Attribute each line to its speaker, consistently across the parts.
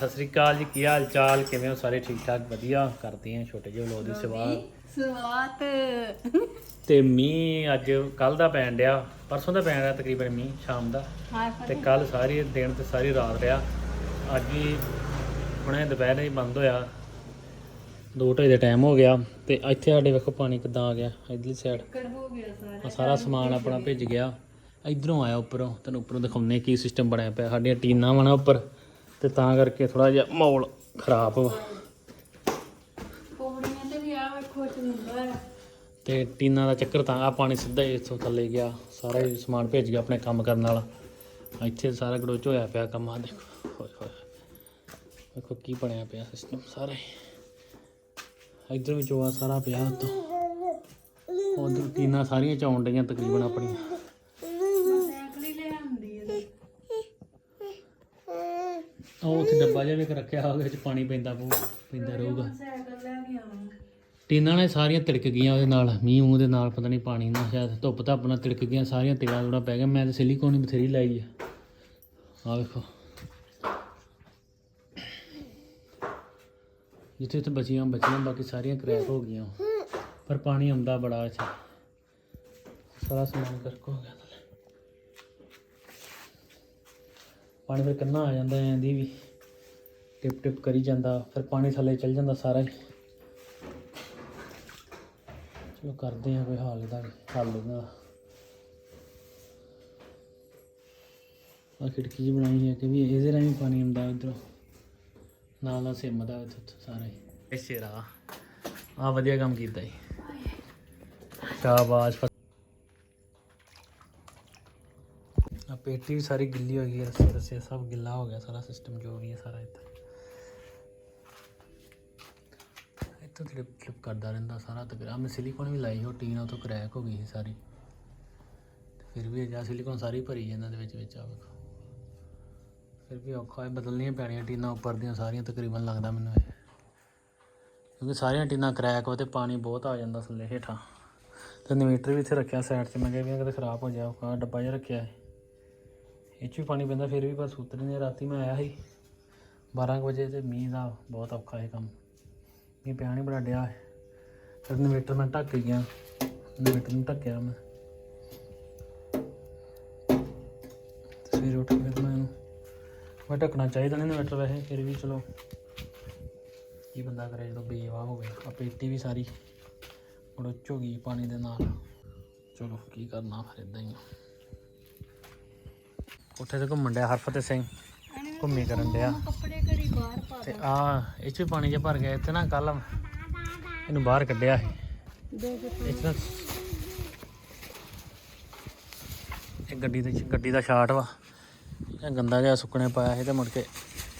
Speaker 1: ਸਤਿ ਸ੍ਰੀ ਅਕਾਲ ਜੀ ਕੀ ਹਾਲ ਚਾਲ? ਕਿਵੇਂ ਹੋ ਸਾਰੇ? ਠੀਕ ਠਾਕ? ਵਧੀਆ। ਕਰਦੇ ਆਂ ਛੋਟੇ ਜਿਹੇ ਵਲੋਗ ਦੀ ਸ਼ੁਰੂਆਤ
Speaker 2: ਸਵਾਤ
Speaker 1: ਤੇ ਮੀਂਹ ਅੱਜ ਕੱਲ ਦਾ ਪੈਣ ਡਿਆ। ਪਰਸੋਂ ਦਾ ਪੈਣ ਰਿਹਾ ਤਕਰੀਬਨ ਮੀਂਹ ਸ਼ਾਮ ਦਾ।
Speaker 2: ਹਾਂ
Speaker 1: ਤੇ ਕੱਲ ਸਾਰੀ ਦਿਨ ਤੇ ਸਾਰੀ ਰਾਤ ਰਿਹਾ। ਅੱਜ ਵੀ ਹੁਣੇ ਦੁਪਹਿਰ ਹੀ ਬੰਦ ਹੋਇਆ। ਦੋ ਢਾਈ ਦਾ ਟਾਈਮ ਹੋ ਗਿਆ। ਤੇ ਇੱਥੇ ਸਾਡੇ ਵੇਖੋ ਪਾਣੀ ਕਿੱਦਾਂ ਆ ਗਿਆ ਇਧਰਲੀ ਸਾਈਡ
Speaker 2: ਕੜ ਹੋ ਗਿਆ ਸਾਰਾ।
Speaker 1: ਆ ਸਾਰਾ ਸਮਾਨ ਆਪਣਾ ਭਿੱਜ ਗਿਆ। ਇਧਰੋਂ ਆਇਆ ਉੱਪਰੋਂ। ਤੈਨੂੰ ਉੱਪਰੋਂ ਦਿਖਾਉਨੇ ਕੀ ਸਿਸਟਮ ਬਣਿਆ ਪਿਆ। ਸਾਡੀਆਂ ਟੀਨਾਂ ਵਾ ਨਾ ਉੱਪਰ। ਤੇ ਤਾਂ ਕਰਕੇ ਥੋੜਾ ਜਿਹਾ ਮਾਹੌਲ ਖਰਾਬ ਵਾ।
Speaker 2: ਪੌੜੀਆਂ ਤੇ ਵੀ ਆ ਵੇਖੋ ਚੁੰਦਾ ਹੈ
Speaker 1: ਤੇ ਟੀਨਾਂ ਦਾ ਚੱਕਰ ਤਾਂ ਆ ਪਾਣੀ ਸਿੱਧਾ ਹੀ ਇੱਥੋਂ ਥੱਲੇ ਗਿਆ। ਸਾਰਾ ਹੀ ਸਮਾਨ ਭੇਜ ਗਿਆ ਆਪਣੇ ਕੰਮ ਕਰਨ ਵਾਲਾ ਇੱਥੇ ਸਾਰਾ ਗੜੋਚ ਹੋਇਆ ਪਿਆ ਕੰਮ ਆ ਦੇਖੋ ਹੋਏ ਹੋਏ। ਦੇਖੋ ਕੀ ਬਣਿਆ ਪਿਆ ਸਿਸਟਮ ਸਾਰਾ। ਹੀ ਇੱਧਰ ਵੀ ਚੋਆ ਸਾਰਾ ਪਿਆ ਉੱਤੋਂ ਉਧਰ ਟੀਨਾਂ ਸਾਰੀਆਂ ਚੌਣ ਡਈਆਂ ਤਕਰੀਬਨ ਆਪਣੀਆਂ। ਉਹ ਉੱਥੇ ਡੱਬਾ ਜਿਹਾ ਵੀ ਇੱਕ ਰੱਖਿਆ ਉਹਦੇ ਵਿੱਚ ਪਾਣੀ ਪੈਂਦਾ ਪਊ ਪੈਂਦਾ ਰਹੂਗਾ। ਟੀਨਾਂ ਨੇ ਸਾਰੀਆਂ ਤਿੜਕ ਗਈਆਂ ਉਹਦੇ ਨਾਲ ਮੀਂਹ ਮੂੰਹ ਦੇ ਨਾਲ ਪਤਾ ਨਹੀਂ ਪਾਣੀ ਨਾਲ ਸ਼ਾਇਦ ਧੁੱਪ ਧੱਪ ਨਾਲ ਤਿੜਕ ਗਈਆਂ ਸਾਰੀਆਂ ਤਿੜਾ ਤੁੜਾ ਪੈ ਗਿਆ ਮੈਂ ਤਾਂ ਸਿਲੀਕੋਨ ਹੀ ਬਥੇਰੀ ਲਾਈ ਆ। ਆ ਵੇਖੋ। ਜਿੱਥੇ ਜਿੱਥੇ ਬਚੀਆਂ ਬਚੀਆਂ ਬਾਕੀ ਸਾਰੀਆਂ ਕਰੈਕ ਹੋ ਗਈਆਂ। ਪਰ ਪਾਣੀ ਆਉਂਦਾ ਬੜਾ ਇੱਥੇ। ਸਾਰਾ ਸਮਾਨ ਕਰਕ ਹੋ ਗਿਆ ਥੱਲੇ ਪਾਣੀ ਫਿਰ ਕੰਨਾ ਆ ਜਾਂਦਾ ਐਂ ਦੀ ਵੀ। ਟਿਪ ਟਿਪ ਕਰੀ ਜਾਂਦਾ, ਫਿਰ ਪਾਣੀ ਥੱਲੇ ਚਲ ਜਾਂਦਾ ਸਾਰਾ ਹੀ। ਚਲੋ ਕਰਦੇ ਆ ਕੋਈ ਹਾਲ ਦਾ ਹੱਲ ਇਹਦਾ। ਆ ਖਿੜਕੀ ਜਿਹੀ ਬਣਾਈ ਹੈ ਕਿ ਵੀ ਇਹਦੇ ਰਾਹੀਂ ਪਾਣੀ ਆਉਂਦਾ ਇਧਰੋਂ। ਨਾਲ ਨਾਲ ਸਿਮਦਾ ਇੱਥੇ ਸਾਰਾ ਹੀ। ਇਹ ਸ਼ੇਰਾ। ਆ ਵਧੀਆ ਕੰਮ ਕੀਤਾ ਜੀ। ਸ਼ਾਬਾਸ਼ ਪੇਟੀ ਵੀ ਸਾਰੀ ਗਿੱਲੀ ਹੋ ਗਈ ਹੈ ਰਸੇ ਰਸੇ ਸਭ ਗਿੱਲਾ ਹੋ ਗਿਆ ਸਾਰਾ ਸਿਸਟਮ ਜੋ ਵੀ ਹੈ ਸਾਰਾ ਇੱਥੇ ਇੱਥੋਂ ਕਲਿੱਪ ਕਲਿੱਪ ਕਰਦਾ ਰਹਿੰਦਾ ਸਾਰਾ ਤੇ ਆ ਮੈਂ ਸਿਲੀਕੋਨ ਵੀ ਲਾਈ ਉਹ ਟੀਨ ਉਹ ਤੋਂ ਕਰੈਕ ਹੋ ਗਈ ਸੀ ਸਾਰੀ। ਫਿਰ ਵੀ ਅਜਾ ਸਿਲੀਕੋਨ ਸਾਰੀ ਭਰੀ ਜਾਂਦਾ ਦੇ ਵਿੱਚ ਵਿੱਚ ਆ ਵੇਖੋ। ਫਿਰ ਵੀ ਔਖਾ ਹੈ ਬਦਲਣੀਆਂ ਪੈਣੀਆਂ ਟੀਨਾਂ ਉੱਪਰ ਦੀਆਂ ਸਾਰੀਆਂ, ਤਕਰੀਬਨ ਲੱਗਦਾ ਮੈਨੂੰ ਇਹ। ਕਿਉਂਕਿ ਸਾਰੀਆਂ ਟੀਨਾਂ ਕਰੈਕ ਹੋ ਤੇ ਪਾਣੀ ਬਹੁਤ ਆ ਜਾਂਦਾ ਥੱਲੇ ਹੇਠਾਂ। ਤੇ ਇਨਵੇਟਰ ਵੀ ਇੱਥੇ ਰੱਖਿਆ ਸਾਈਡ 'ਤੇ ਮੈਂ ਕਿਹਾ ਵੀ ਕਿਤੇ ਖਰਾਬ ਹੋ ਜਾ ਆ ਡੱਬਾ ਜਿਹਾ ਰੱਖਿਆ ਹੈ। ਇਹ 'ਚ ਵੀ ਪਾਣੀ ਪੈਂਦਾ, ਫਿਰ ਵੀ ਬਸ ਉਤਰ ਨਹੀਂ ਰਾਤੀ ਮੈਂ ਆਇਆ ਸੀ 12 ਕੁ ਵਜੇ ਤੇ ਮੀਂਹ ਦਾ ਬਹੁਤ ਔਖਾ ਹੈ ਕੰਮ। ਮੀਂਹ ਪਿਆ ਨਹੀਂ ਬੜਾ ਡਿਆ ਫਿਰ ਇਨਵੇਟਰ ਮੈਂ ਢੱਕ ਗਿਆ, ਇਨਵੇਟਰ ਨੂੰ ਢੱਕਿਆ ਮੈਂ। ਤੇ ਸਵੇਰੇ ਉੱਠ ਕੇ ਫਿਰ ਮੈਂ ਇਹਨੂੰ, ਮੈਂ ਢੱਕਣਾ ਚਾਹੀਦਾ ਨਹੀਂ ਇਨਵੇਟਰ ਵੈਸੇ, ਫਿਰ ਵੀ ਚਲੋ। ਕੀ ਬੰਦਾ ਕਰੇ ਜਦੋਂ ਬੇਵਾ ਹੋ ਗਿਆ ਆ ਪੇਟੀ ਵੀ ਸਾਰੀ। ਉੜਚ ਹੋ ਗਈ ਪਾਣੀ ਦੇ ਨਾਲ। ਚਲੋ ਕੀ ਕਰਨਾ, ਫਿਰ ਇਦਾਂ ਹੀ ਆ। ਉੱਥੇ ਤੇ ਘੁੰਮਣ ਡਿਆ ਹਰਫਤਿਹ ਸਿੰਘ ਘੁੰਮੀ ਕਰਨ ਡਿਆ।
Speaker 2: ਕੱਪੜੇ ਘੜੀ ਬਾਹਰ ਪਾ
Speaker 1: ਤੇ ਆ ਇਹ 'ਚ ਵੀ ਪਾਣੀ ਜਿਹਾ ਭਰ ਗਿਆ ਇੱਥੇ ਨਾ ਕੱਲ ਇਹਨੂੰ ਬਾਹਰ ਕੱਢਿਆ ਸੀ।
Speaker 2: ਦੋ ਦੋ
Speaker 1: ਇਹ ਗੱਡੀ ਦੇ ਗੱਡੀ ਦਾ ਸ਼ਾਟ ਵਾ। ਇਹ ਗੰਦਾ ਜਿਹਾ ਸੁੱਕਣੇ ਪਾਇਆ ਸੀ ਤੇ ਮੁੜ ਕੇ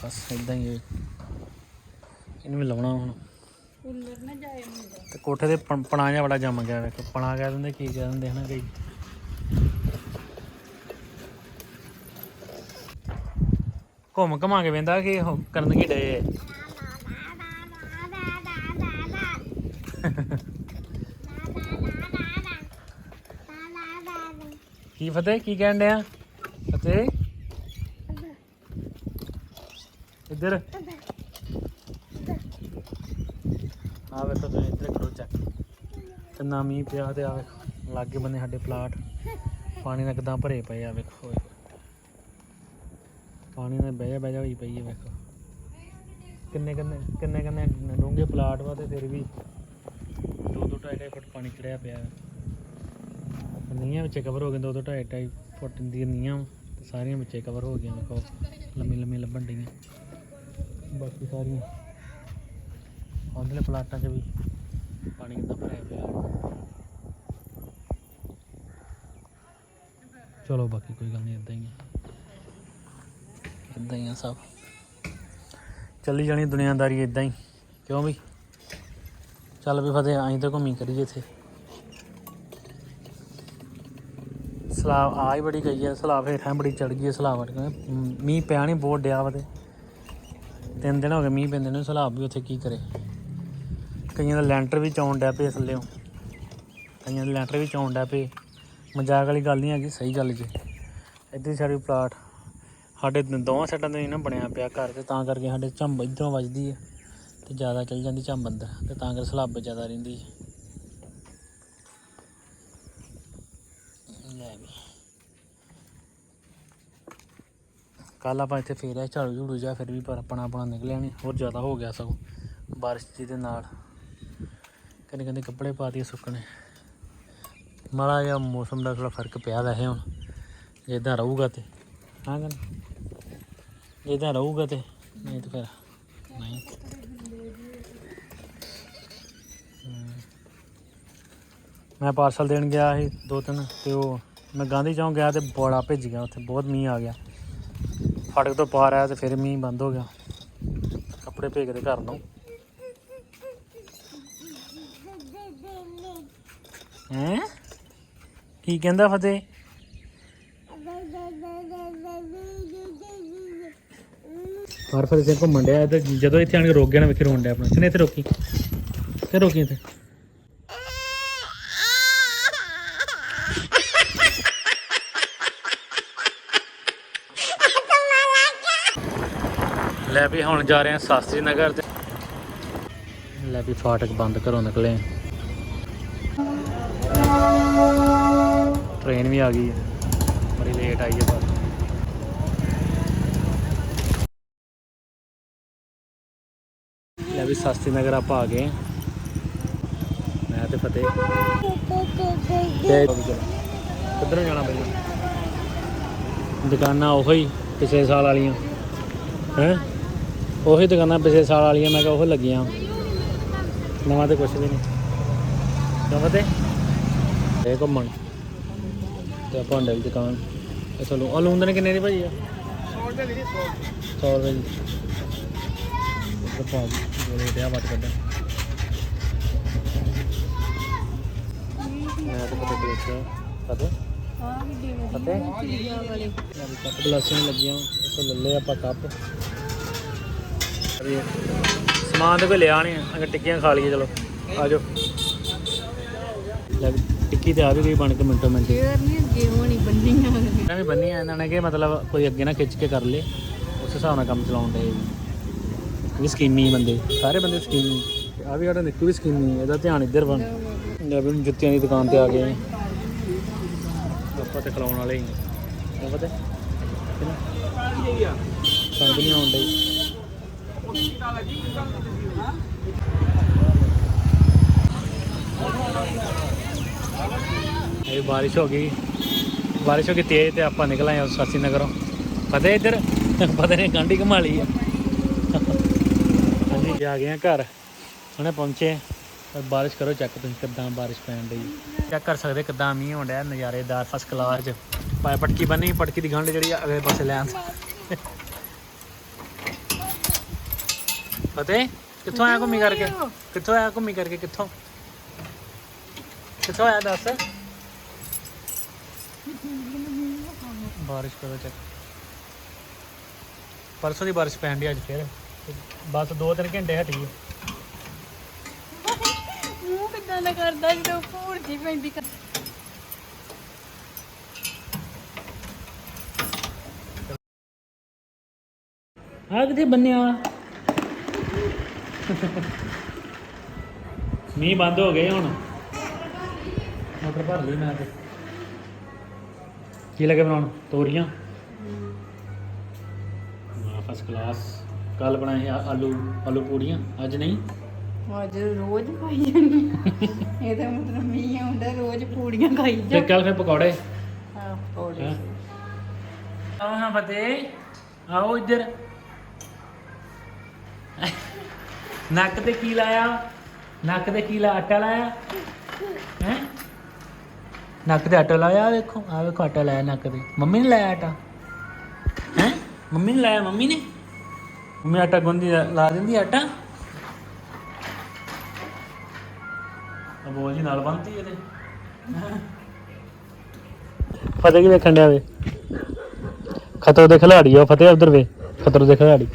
Speaker 1: ਬਸ ਇਦਾਂ ਹੀ ਇਹ। ਇਹਨੂੰ ਵੀ ਲਾਉਣਾ ਹੁਣ।
Speaker 2: ਕੂਲਰ ਨਾ ਜਾਏ ਮੁੰਡਾ
Speaker 1: ਤੇ ਕੋਠੇ ਪਣ- ਪਣਾ ਜਿਹਾ ਬੜਾ ਜੰਮ ਗਿਆ ਵੇਖੋ। ਪਣਾ ਕਹਿ ਦਿੰਦੇ ਕੀ ਕਹਿ ਦਿੰਦੇ ਹਨਾ ਕਈ। ਘੁੰਮ ਘਮਾ ਕੇ ਵੇਂਦਾ ਕਿ ਉਹ ਕਰਨ ਕੀ ਡੇ ਕੀ ਫਤਿਹ, ਕੀ ਕਹਿਣ ਡਿਆ? ਫਤਿਹ? ਇੱਧਰ। ਆ ਵੇਖੋ ਤੁਸੀਂ, ਇੱਧਰ ਕਰੋ ਚੈੱਕ। ਕਿੰਨਾ ਮੀਂਹ ਪਿਆ ਤੇ ਆ ਵੇਖੋ, ਲਾਗੇ ਬੰਨੇ ਸਾਡੇ ਪਲਾਟ। ਪਾਣੀ ਨਾਲ ਕਿਦਾਂ ਭਰੇ ਪਏ ਆ, ਵੇਖੋ। ਪਾਣੀ ਨਾਲ ਬਹਿ ਜਾ ਬਹਿ ਜਾ ਹੋਈ ਪਈ ਹੈ ਵੇਖੋ। ਕਿੰਨੇ ਕਿੰਨੇ ਕਿੰਨੇ ਕਿੰਨੇ ਡੂੰਘੇ ਪਲਾਟ ਵਾ ਤੇ ਫਿਰ ਵੀ ਦੋ ਦੋ ਢਾਈ ਢਾਈ ਫੁੱਟ ਪਾਣੀ ਚੜਿਆ ਪਿਆ। ਹੈ। ਨੀਹਾਂ ਵਿੱਚ ਕਵਰ ਹੋ ਗਏ ਦੋ ਦੋ ਢਾਈ ਢਾਈ ਫੁੱਟ ਦੀਆਂ ਨੀਹਾਂ ਤੇ ਸਾਰੀਆਂ ਵਿੱਚੇ ਕਵਰ ਹੋ ਗਈਆਂ ਵੇਖੋ, ਲੰਮੀ ਲੰਮੀ ਲੱਭਣ ਡੀਆਂ ਬਾਕੀ ਸਾਰੀਆਂ ਉਧਰਲੇ ਪਲਾਟਾਂ 'ਚ ਵੀ ਪਾਣੀ ਕਿੱਦਾਂ ਭਰਿਆ ਪਿਆ। ਚਲੋ ਬਾਕੀ ਕੋਈ ਗੱਲ ਨਹੀਂ ਇਦਾਂ ਹੀ ਆ। ਇਦਾਂ ਹੀ ਆ ਸਭ। ਚੱਲੀ ਜਾਣੀ ਦੁਨੀਆਦਾਰੀ ਇਦਾਂ ਹੀ। ਕਿਉਂ ਵੀ ਚੱਲ ਵੀ ਫਤਿਹ, ਆਈ ਤਾਂ ਘੁੰਮੀ ਕਰੀਏ ਇੱਥੇ। ਸਲਾਬ ਆ ਹੀ ਬੜੀ ਗਈ ਹੈ ਸਲਾਬ ਹੇਠਾਂ ਬੜੀ ਚੜ ਗਈ ਹੈ ਸਲਾਬ ਵੜ ਮੀਂਹ ਪਿਆ ਨਹੀਂ ਬਹੁਤ ਡਿਆ ਵਾ ਤਿੰਨ ਦਿਨ ਹੋ ਗਏ ਮੀਂਹ ਪੈਂਦੇ ਨੇ ਸਲਾਬ ਵੀ ਉੱਥੇ ਕੀ ਕਰੇ। ਕਈਆਂ ਦਾ ਲੈਂਟਰ ਵੀ ਚੌਣ ਡਿਆ ਪਏ ਥੱਲਿਓਂ ਕਈਆਂ ਦੇ ਲੈਂਟਰ ਵੀ ਚੌਣ ਡੈ ਪਏ। ਮਜ਼ਾਕ ਵਾਲੀ ਗੱਲ ਨਹੀਂ ਹੈਗੀ, ਸਹੀ ਗੱਲ ਜੀ। ਇੱਧਰ ਸਾਡੀ ਪਲਾਟ। ਸਾਡੇ ਦੋਵਾਂ ਸਾਈਡਾਂ ਤੇ ਨਾ ਬਣਿਆ ਪਿਆ ਘਰ ਤੇ, ਤਾਂ ਕਰਕੇ ਸਾਡੇ ਝੰਬ ਇਧਰੋਂ ਵੱਜਦੀ ਹੈ ਤੇ ਜ਼ਿਆਦਾ ਚੱਲ ਜਾਂਦੀ ਝੰਬ ਅੰਦਰ ਤੇ ਤਾਂ ਕਰਕੇ ਸਲਾਬ ਜ਼ਿਆਦਾ ਰਹਿੰਦੀ ਹੈ ਲੈ ਵੀ। ਕੱਲ ਆਪਾਂ ਇੱਥੇ ਫੇਰਿਆ ਝਾੜੂ ਝੂੜੂ ਜਾ ਫਿਰ ਵੀ ਪਰ ਆਪਣਾ ਆਪਣਾ ਨਿਕਲਿਆ ਨਹੀਂ ਹੋਰ ਜ਼ਿਆਦਾ ਹੋ ਗਿਆ ਸਗੋਂ ਬਾਰਿਸ਼ ਜੀ ਦੇ ਨਾਲ। ਕਦੇ ਕਹਿੰਦੇ ਕੱਪੜੇ ਪਾ ਦਈਏ ਸੁੱਕਣੇ। ਮਾੜਾ ਜਿਹਾ ਮੌਸਮ ਦਾ ਥੋੜਾ ਫ਼ਰਕ ਪਿਆ ਵੈਸੇ ਹੁਣ ਜੇ ਇਦਾਂ ਰਹੂਗਾ ਤੇ। ਹਾਂ ਗੱਲ ਜੇ ਰਹੂਗਾ ਤੇ ਨਹੀਂ ਤੇ ਫਿਰ ਨਹੀਂ। ਮੈਂ ਪਾਰਸਲ ਦੇਣ ਗਿਆ ਸੀ ਦੋ ਤਿੰਨ ਤੇ ਉਹ ਮੈਂ ਗਾਂਧੀ ਚੌਂਕ ਗਿਆ ਤੇ ਬੜਾ ਭਿੱਜ ਗਿਆ ਉੱਥੇ, ਬਹੁਤ ਮੀਂਹ ਆ ਗਿਆ। ਫਾਟਕ ਤੋਂ ਪਾਰ ਆਇਆ ਤੇ ਫਿਰ ਮੀਂਹ ਬੰਦ ਹੋ ਗਿਆ। ਕੱਪੜੇ ਭੇਜਦੇ ਘਰ ਨੂੰ। ਹੈਂ? ਕੀ ਕਹਿੰਦਾ ਫਤਿਹ? ਪਰ ਫਿਰ ਇਸੇ ਘੁੰਮਣ ਡਿਆ ਤੇ ਜਦੋਂ ਇੱਥੇ ਆਣ ਕੇ ਰੋਕ ਗਿਆ ਨਾ ਵੇਖੇ ਰੋਣ ਡਿਆ ਆਪਣਾ। ਕਿਨੇ ਇੱਥੇ ਰੋਕੀ? ਤੇ ਰੋਕੀ ਇੱਥੇ? ਲੈ ਵੀ ਹੁਣ ਜਾ ਰਹੇ ਹਾਂ ਸਾਸਤਰੀ ਨਗਰ ਤੇ। ਲੈ ਵੀ ਫਾਟਕ ਬੰਦ ਘਰੋਂ ਨਿਕਲੇ ਟ੍ਰੇਨ ਵੀ ਆ ਗਈ ਹੈ। ਬੜੀ ਲੇਟ ਆਈ ਹੈ ਪਰ ਵੀ ਸਾਸਤਰੀ ਨਗਰ ਆਪਾਂ ਆ ਗਏ ਮੈਂ ਤੇ ਫਤਿਹ। ਤੇ ਕਿੱਧਰੋਂ ਜਾਣਾ ਪਹਿਲਾਂ ਦੁਕਾਨਾਂ ਉਹੀ ਪਿਛਲੇ ਸਾਲ ਵਾਲੀਆਂ। ਹੈ? ਉਹੀ ਦੁਕਾਨਾਂ ਪਿਛਲੇ ਸਾਲ ਵਾਲੀਆਂ ਮੈਂ ਕਿਹਾ ਉਹ ਲੱਗੀਆਂ। ਨਵਾਂ ਤੇ ਕੁਛ ਵੀ ਨਹੀਂ। ਕਿਉਂ ਫਤਿਹ? ਇਹ ਘੁੰਮਣ। ਤੇ ਆਪਾਂ ਭਾਂਡੇ ਦੀ ਦੁਕਾਨ। ਇਹ ਚਲੋ ਆ ਲੂੰਦਨ ਕਿੰਨੇ ਦੀ ਭਾਜੀ ਆ? 100 ਰੁਪਏ ਦੀ 100 ਰੁਪਏ ਦੀ। ਤੇ ਪਾ ਗੋਲੇ ਤੇ ਆ ਵੱਟ ਕੱਢ ਮੈਂ ਤਾਂ ਪਤਾ ਦੇਖਿਆ ਪਤਾ
Speaker 2: ਆ ਵੀ ਦੇ
Speaker 1: ਪਤਾ
Speaker 2: ਵਧੀਆ ਵਾਲੇ
Speaker 1: ਮੇਰੇ ਕੱਪ ਗਲਾਸੀਆਂ ਲੱਗੀਆਂ ਇਥੋਂ ਲੈ ਲਏ ਆਪਾਂ ਕੱਪ ਅਰੇ ਸਮਾਨ ਤੇ ਕੋਈ ਲਿਆ ਨਹੀਂ ਅਗਰ ਟਿੱਕੀਆਂ ਖਾ ਲਈਏ ਚਲੋ ਆ ਜਾਓ। ਲੈ ਵੀ ਟਿੱਕੀ ਤੇ ਆ ਵੀ ਗਈ ਬਣ ਕੇ ਮਿੰਟੋ ਮਿੰਟ
Speaker 2: ਫੇਰ ਨਹੀਂ ਅੱਗੇ ਹੋਣੀ ਬੰਨੀਆਂ।
Speaker 1: ਇਹਨਾਂ ਵੀ ਬੰਨੀ ਆ ਇਹਨਾਂ ਨੇ ਕਿ ਮਤਲਬ ਕੋਈ ਅੱਗੇ ਨਾ ਖਿੱਚ ਕੇ ਕਰ ਲੇ ਉਸ ਹਿਸਾਬ ਨਾਲ ਕੰਮ ਚਲਾਉਣ ਦੇ। ਵੀ ਸਕੀਮੀ ਬੰਦੇ। ਸਾਰੇ ਬੰਦੇ ਸਕੀਮੀ। ਆ ਵੀ ਸਾਡਾ ਨਿੱਕੂ ਵੀ ਸਕੀਮੀ ਇਹਦਾ ਧਿਆਨ ਇੱਧਰ ਬਣ ਲੈ ਵੀ ਜੁੱਤੀਆਂ ਦੀ ਦੁਕਾਨ ਤੇ ਆ ਗਏ। ਆਪਾਂ ਤੇ ਖਲਾਉਣ ਵਾਲੇ ਹੀ ਹਾਂ? ਪਤਾ ਸੰਗ ਨਹੀਂ ਡਈ। ਇਹ ਬਾਰਿਸ਼ ਹੋ ਗਈ। ਬਾਰਿਸ਼ ਹੋ ਗਈ ਤੇਜ਼ ਤੇ ਆਪਾਂ ਨਿਕਲ ਆਏ ਸਾਸੀ ਨਗਰੋਂ। ਪਤਾ ਇੱਧਰ? ਪਤਾ ਨਹੀਂ ਗਾਂਢੀ ਘੁਮਾ ਲਈ ਆ ਹਾਂਜੀ ਆ ਗਏ ਆ ਘਰ। ਹੁਣੇ ਪਹੁੰਚੇ। ਬਾਰਿਸ਼ ਕਰੋ ਚੈੱਕ ਤੁਸੀਂ ਕਿੱਦਾਂ ਬਾਰਿਸ਼ ਪੈਣ ਡਈ। ਚੈੱਕ ਕਰ ਸਕਦੇ ਕਿੱਦਾਂ ਮੀਂਹ ਹੋਣ ਡਿਆ ਨਜ਼ਾਰੇਦਾਰ ਫਸਟ ਕਲਾਸ ਚ। ਪਾਏ ਪਟਕੀ ਬੰਨੀ, ਪਟਕੀ ਦੀ ਗੰਢ ਜਿਹੜੀ ਆ, ਅਗਲੇ ਪਾਸੇ ਲੈ ਫਤਿਹ ਕਿੱਥੋਂ ਆਇਆ ਘੁੰਮੀ ਕਰਕੇ? ਕਿੱਥੋਂ ਆਇਆ ਘੁੰਮੀ ਕਰਕੇ? ਕਿੱਥੋਂ? ਕਿੱਥੋਂ ਆਇਆ ਦੱਸ? ਬਾਰਿਸ਼ ਕਰੋ ਚੈੱਕ ਪਰਸੋਂ ਦੀ ਬਾਰਿਸ਼ ਪੈਣ ਦੀ ਅੱਜ ਫੇਰ। ਬਸ 2-3 ਘੰਟੇ ਹਟੀ ਹੈ
Speaker 2: ਮੂੰਹ ਕਿਦਾਂ ਦਾ ਕਰਦਾ ਜਦੋਂ ਭੂਰ ਜੀ ਪੈਂਦੀ ਕਰ-
Speaker 1: ਆ ਕਿੱਥੇ ਬੰਨਿਆ ਮੀਂਹ ਬੰਦ ਹੋ ਗਏ ਹੁਣ। ਮੋਟਰ ਭਰ ਲਈ ਮੈਂ ਤੇ। ਕੀ ਲੱਗੇ ਬਣਾਉਣ? ਤੋਰੀਆਂ? ਹਾਂ। ਫਸਟ ਕਲਾਸ ਕੱਲ ਬਣਾਏ ਆ- ਆਲੂ ਆਲੂ ਪੂੜੀਆਂ ਅੱਜ ਨਹੀਂ?
Speaker 2: ਅੱਜ ਰੋਜ਼ ਖਾਈ ਜਾਣੀ ਇਹਦਾ ਮਤਲਬ ਮੀਂਹ ਆਉਂਦਾ ਰੋਜ਼ ਪੂੜੀਆਂ ਖਾਈ
Speaker 1: ਤੇ
Speaker 2: ਜਾ
Speaker 1: ਕੱਲ ਫਿਰ ਪਕੌੜੇ?
Speaker 2: ਹਾਂ ਪੌੜੇ?
Speaker 1: ਆਓ ਹਾਂ ਆਓ ਇੱਧਰ। ਨੱਕ ਤੇ ਕੀ ਲਾਇਆ? ਨੱਕ ਤੇ ਕੀ ਲਾ ਆਟਾ ਲਾਇਆ? ਹੈ? ਨੱਕ ਤੇ ਆਟਾ ਲਾਇਆ ਆਹ ਵੇਖੋ ਆ ਵੇਖੋ ਆਟਾ ਲਾਇਆ ਨੱਕ ਤੇ। ਮੰਮੀ ਨੇ ਲਾਇਆ ਆਟਾ? ਹੈ? ਮੰਮੀ ਨੇ ਲਾਇਆ ਮੰਮੀ ਨੇ? ਮੰਮੀ ਆਟਾ ਗੁੰਦੀ ਲਾ ਦਿੰਦੀ ਆਟਾ। ਆ ਬੋਲ ਜੀ ਨਾਲ ਬੰਨਤੀ ਇਹਦੇ। ਫਤਿਹ ਕੀ ਵੇਖਣ ਡਿਆ ਵੇ? ਖਤਰ ਦੇ ਖਿਲਾੜੀ ਆ ਉਹ ਫਤਿਹ ਉਧਰ ਵੇ ਖਤਰ ਦੇ ਖਿਲਾੜੀ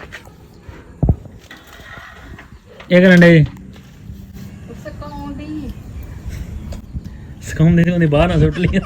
Speaker 1: ਇਹ ਕਰਨ ਡੇ
Speaker 2: ਸਕਾਉਂਦੀ
Speaker 1: ਸਕਾਉਂਦੇ ਤੇ ਉਹਨੇ ਬਾਹਰ ਨਾ ਸੁੱਟ ਲਿਆ।